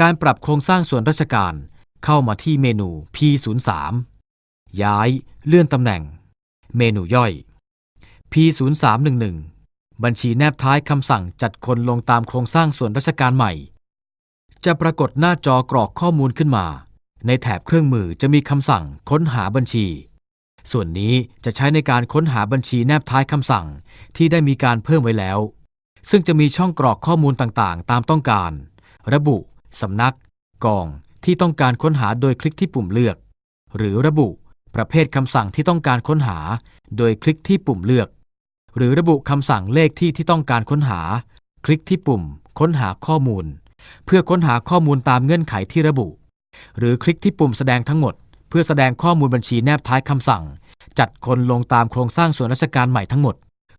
การปรับโครงสร้างส่วนราชการเข้ามาที่เมนู P03 ย้ายเลื่อนตำแหน่ง เมนูย่อย P0311 บัญชีแนบท้ายคำสั่งจัดคนลงตามโครงสร้างส่วนราชการใหม่ จะปรากฏหน้าจอกรอกข้อมูลขึ้นมา ในแถบเครื่องมือจะมีคำสั่งค้นหาบัญชี ส่วนนี้จะใช้ในการค้นหาบัญชีแนบท้ายคำสั่งที่ได้มีการเพิ่มไว้แล้ว ซึ่งจะมีช่องกรอกข้อมูลต่างๆ ตามต้องการ ระบุ สำนัก กองที่ต้องการค้นหาโดยคลิกที่ปุ่มเลือก หรือระบุประเภทคำสั่งที่ต้องการค้นหา โดยคลิกที่ปุ่มเลือก หรือระบุคำสั่งเลขที่ที่ต้องการค้นหา คลิกที่ปุ่ม ค้นหาข้อมูล เพื่อค้นหาข้อมูลตามเงื่อนไขที่ระบุ หรือคลิกที่ปุ่มแสดงทั้งหมด เพื่อแสดงข้อมูลบัญชีแนบท้ายคำสั่ง จัดคนลงตามโครงสร้างส่วนราชการใหม่ทั้งหมด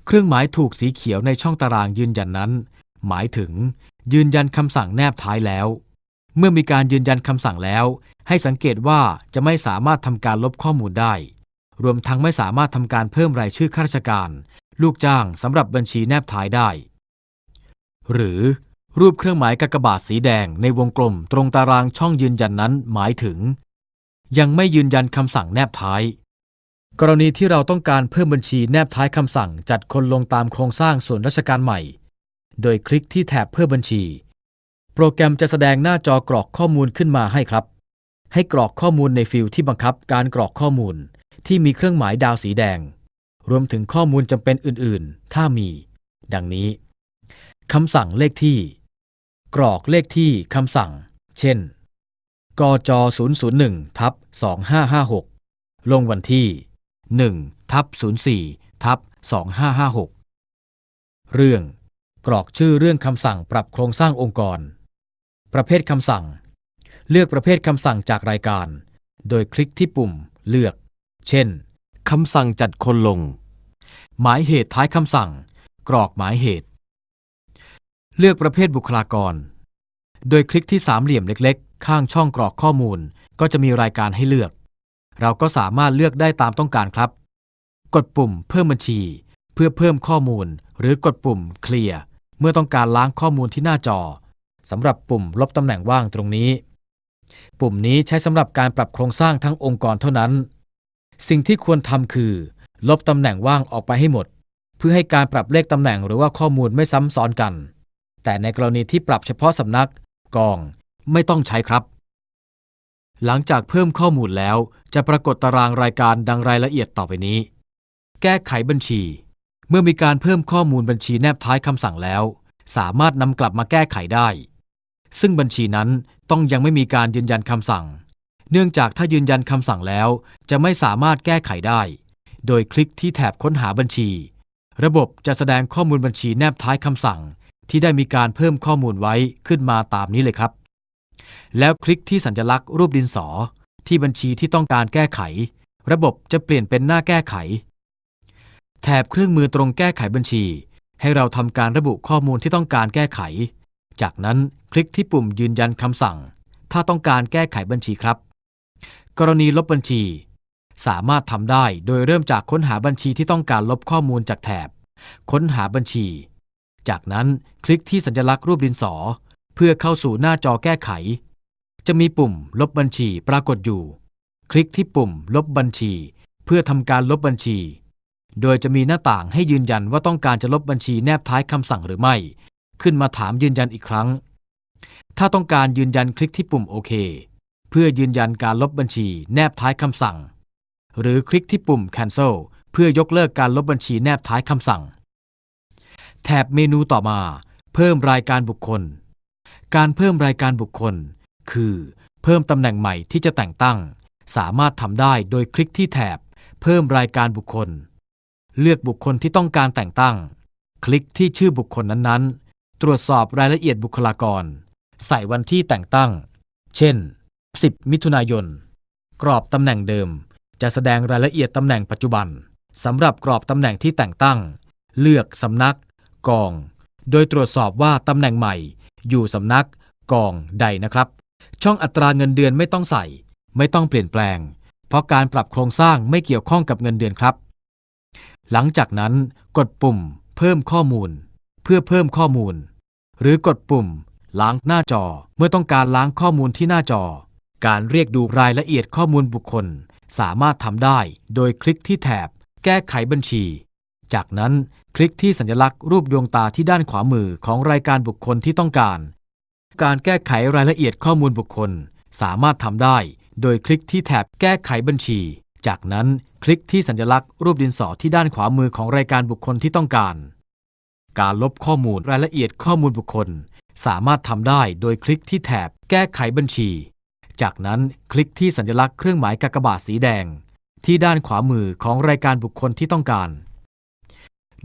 เครื่องหมายถูกสีเขียวในช่องตารางยืนยันนั้น หมายถึง ยืนยันคำสั่งแนบท้ายแล้ว เมื่อมีการยืนยันคำสั่งแล้ว ให้สังเกตว่าจะไม่สามารถทำการลบข้อมูลได้ รวมทั้งไม่สามารถทำการเพิ่มรายชื่อข้าราชการ ลูกจ้างสำหรับบัญชีแนบท้ายได้ หรือรูปเครื่องหมายกากบาทสีแดงในวงกลมตรงตารางช่องยืนยันนั้นหมายถึง ยังไม่ยืนยันคำสั่งแนบท้าย กรณีที่เราต้องการเพิ่มบัญชีแนบท้ายคำสั่งจัดคนลงตามโครงสร้างส่วนราชการใหม่ โดยคลิกที่แถบเพิ่มบัญชี โปรแกรมจะแสดงหน้าจอกรอกข้อมูลขึ้นมาให้ครับ ให้กรอกข้อมูลในฟิลด์ที่บังคับการกรอกข้อมูล ที่มีเครื่องหมายดาวสีแดง รวมถึงข้อมูลจำเป็นอื่นๆ ถ้ามี ดังนี้คำสั่งเลขที่ กรอกเลขที่คำสั่ง เช่น กจ001ทับ2556 ลงวันที่ 1ทับ04ทับ2556 เรื่อง กรอกชื่อเรื่องคำสั่งปรับโครงสร้างองค์กร ประเภทคำสั่ง เลือกประเภทคำสั่งจากรายการ โดยคลิกที่ปุ่ม เลือก เช่นคำสั่งจัดคนลง หมายเหตุท้ายคำสั่ง กรอกหมายเหตุ เลือกประเภทบุคลากร โดยคลิกที่สามเหลี่ยมเล็กๆ ข้างช่องกรอกข้อมูลก็จะมีรายการให้เลือก เราก็สามารถเลือกได้ตามต้องการครับ กดปุ่มเพิ่มบัญชี เพื่อเพิ่มข้อมูล หรือกดปุ่มเคลียร์ เมื่อต้องการล้างข้อมูลที่หน้าจอสำหรับปุ่มลบตำแหน่งว่างตรงนี้ ปุ่มนี้ใช้สำหรับการปรับโครงสร้างทั้งองค์กรเท่านั้น สิ่งที่ควรทำคือ ลบตำแหน่งว่างออกไปให้หมด เพื่อให้การปรับเลขตำแหน่งหรือว่าข้อมูลไม่ซ้ำซ้อนกัน แต่ในกรณีที่ปรับเฉพาะสำนักกองไม่ต้องใช้ครับ หลังจากเพิ่มข้อมูลแล้ว จะปรากฏตารางรายการดังรายละเอียดต่อไปนี้ แก้ไขบัญชี เมื่อมีการเพิ่มข้อมูลบัญชีแนบท้ายคำสั่งแล้ว สามารถนำกลับมาแก้ไขได้ ซึ่งบัญชีนั้นต้องยังไม่มีการยืนยันคำสั่ง เนื่องจากถ้ายืนยันคำสั่งแล้ว จะไม่สามารถแก้ไขได้ โดยคลิกที่แถบค้นหาบัญชี ระบบจะแสดงข้อมูลบัญชีแนบท้ายคำสั่ง ที่ได้มีการเพิ่มข้อมูลไว้ขึ้นมาตามนี้เลยครับ แล้วคลิกที่สัญลักษณ์รูปดินสอ ที่บัญชีที่ต้องการแก้ไข ระบบจะเปลี่ยนเป็นหน้าแก้ไข แถบเครื่องมือตรงแก้ไขบัญชี ให้เราทำการระบุข้อมูลที่ต้องการแก้ไข จากนั้นคลิกที่ปุ่มยืนยันคำสั่ง ถ้าต้องการแก้ไขบัญชีครับ กรณีลบบัญชี สามารถทำได้โดยเริ่มจากค้นหาบัญชีที่ต้องการลบข้อมูลจากแถบ ค้นหาบัญชี จากนั้นคลิกที่สัญลักษณ์รูปดินสอ เพื่อเข้าสู่หน้าจอแก้ไข จะมีปุ่มลบบัญชีปรากฏอยู่ คลิกที่ปุ่มลบบัญชี เพื่อทำการลบบัญชี โดยจะมีหน้าต่างให้ยืนยันว่าต้องการจะลบบัญชีแนบท้ายคำสั่งหรือไม่ ขึ้นมาถามยืนยันอีกครั้ง ถ้าต้องการยืนยันคลิกที่ปุ่มโอเคเพื่อยืนยันการลบบัญชีแนบท้ายคำสั่ง หรือคลิกที่ปุ่ม cancel เพื่อยกเลิกการลบบัญชีแนบท้ายคำสั่ง แถบเมนูต่อมา เพิ่มรายการบุคคล การเพิ่มรายการบุคคล คือ เพิ่มตำแหน่งใหม่ที่จะแต่งตั้ง สามารถทำได้โดยคลิกที่แถบ เพิ่มรายการบุคคล เลือกบุคคลที่ต้องการแต่งตั้ง คลิกที่ชื่อบุคคลนั้นๆ ตรวจสอบรายละเอียดบุคลากร ใส่วันที่แต่งตั้ง เช่น 10 มิถุนายน กรอบตำแหน่งเดิม จะแสดงรายละเอียดตำแหน่งปัจจุบันสำหรับกรอบตำแหน่งที่แต่งตั้ง เลือกสำนัก กอง โดยตรวจสอบว่าตำแหน่งใหม่ อยู่สำนัก กองใดนะครับ ช่องอัตราเงินเดือนไม่ต้องใส่ ไม่ต้องเปลี่ยนแปลง เพราะการปรับโครงสร้างไม่เกี่ยวข้องกับเงินเดือนครับ หลังจากนั้นกดปุ่ม เพิ่มข้อมูล เพื่อเพิ่มข้อมูล หรือกดปุ่ม ล้างหน้าจอเมื่อต้องการล้างข้อมูลที่หน้าจอ การเรียกดูรายละเอียดข้อมูลบุคคล สามารถทำได้โดยคลิกที่แถบ แก้ไขบัญชี จากนั้นคลิกที่สัญลักษณ์รูปดวงตาที่ด้านขวามือของรายการบุคคลที่ต้องการ การแก้ไขรายละเอียดข้อมูลบุคคล สามารถทำได้ โดยคลิกที่แถบแก้ไขบัญชี จากนั้นคลิกที่สัญลักษณ์รูปดินสอที่ด้านขวามือของรายการบุคคลที่ต้องการ การลบข้อมูลรายละเอียดข้อมูลบุคคล สามารถทำได้โดยคลิกที่แถบแก้ไขบัญชี จากนั้นคลิกที่สัญลักษณ์เครื่องหมายกากบาทสีแดง ที่ด้านขวามือของรายการบุคคลที่ต้องการ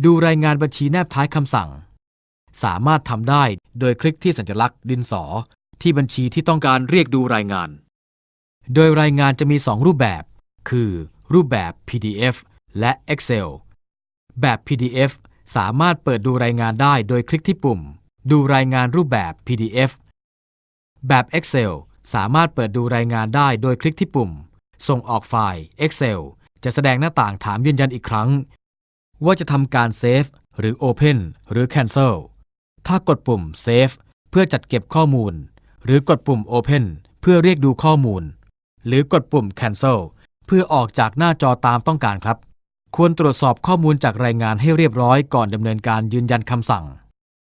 ดูรายงานบัญชีแนบท้ายคำสั่ง สามารถทำได้โดยคลิกที่สัญลักษณ์ดินสอ ที่บัญชีที่ต้องการเรียกดูรายงาน โดยรายงานจะมี 2 รูปแบบ คือรูปแบบ PDF และ Excel แบบ PDF สามารถเปิดดูรายงานได้โดยคลิกที่ปุ่ม ดูรายงานรูปแบบ PDF แบบ Excel สามารถเปิดดูรายงานได้โดยคลิกที่ปุ่ม ส่งออกไฟล์ Excel จะแสดงหน้าต่างถามยืนยันอีกครั้ง ว่าจะทำการ Save หรือ Open หรือ Cancel ถ้ากดปุ่ม Save เพื่อจัดเก็บข้อมูล หรือกดปุ่ม Open เพื่อเรียกดูข้อมูล หรือกดปุ่ม Cancel เพื่อออกจากหน้าจอตามต้องการครับ ควรตรวจสอบข้อมูลจากรายงานให้เรียบร้อยก่อนดำเนินการยืนยันคำสั่ง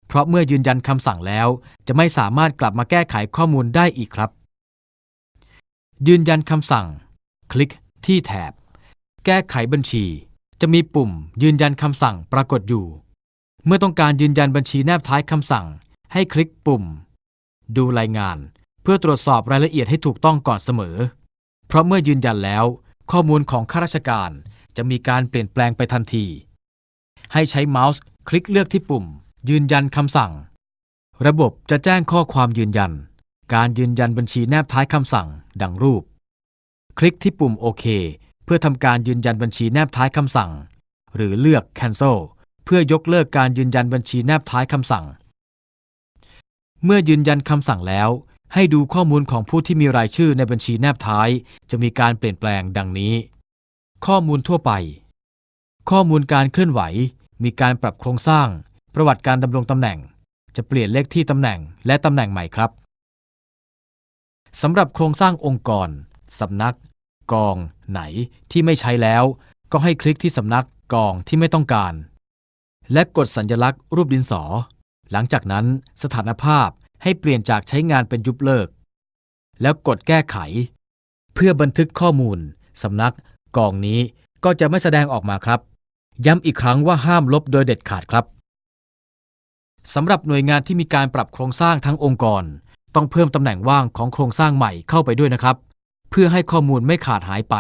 เพราะเมื่อยืนยันคำสั่งแล้ว จะไม่สามารถกลับมาแก้ไขข้อมูลได้อีกครับ ยืนยันคำสั่ง คลิกที่แถบ แก้ไขบัญชี จะมีปุ่ม ยืนยันคำสั่งปรากฏอยู่ เมื่อต้องการยืนยันบัญชีแนบท้ายคำสั่ง ให้คลิกปุ่ม ดูรายงาน เพื่อตรวจสอบรายละเอียดให้ถูกต้องก่อนเสมอ เพราะเมื่อยืนยันแล้ว ข้อมูลของข้าราชการจะมีการเปลี่ยนแปลงไปทันที ให้ใช้เมาส์คลิกเลือกที่ปุ่ม ยืนยันคำสั่ง ระบบจะแจ้งข้อความยืนยัน การยืนยันบัญชีแนบท้ายคำสั่ง ดังรูป คลิกที่ปุ่มโอเคเพื่อทำการยืนยันบัญชีแนบท้ายคำสั่ง หรือเลือก cancel เพื่อยกเลิกการยืนยันบัญชีแนบท้ายคำสั่ง เมื่อยืนยันคำสั่งแล้ว ให้ดูข้อมูลของผู้ที่มีรายชื่อในบัญชีแนบท้าย จะมีการเปลี่ยนแปลงดังนี้ ข้อมูลทั่วไป ข้อมูลการเคลื่อนไหว มีการปรับโครงสร้าง ประวัติการดำรงตำแหน่ง จะเปลี่ยนเลขที่ตำแหน่งและตำแหน่งใหม่ครับสำหรับโครงสร้างองค์กรสำนัก กอง ไหนที่ไม่ใช้แล้ว ก็ให้คลิกที่สำนักกองที่ไม่ต้องการ และกดสัญลักษณ์รูปดินสอ หลังจากนั้นสถานภาพ ให้เปลี่ยนจากใช้งานเป็นยุบเลิก แล้วกดแก้ไข เพื่อบันทึกข้อมูลสำนักกองนี้ก็จะไม่แสดงออกมาครับ ย้ำอีกครั้งว่าห้ามลบโดยเด็ดขาดครับสำหรับหน่วยงานที่มีการปรับโครงสร้างทั้งองค์กร ต้องเพิ่มตำแหน่งว่างของโครงสร้างใหม่เข้าไปด้วยนะครับ เพื่อให้ข้อมูลไม่ขาดหายไป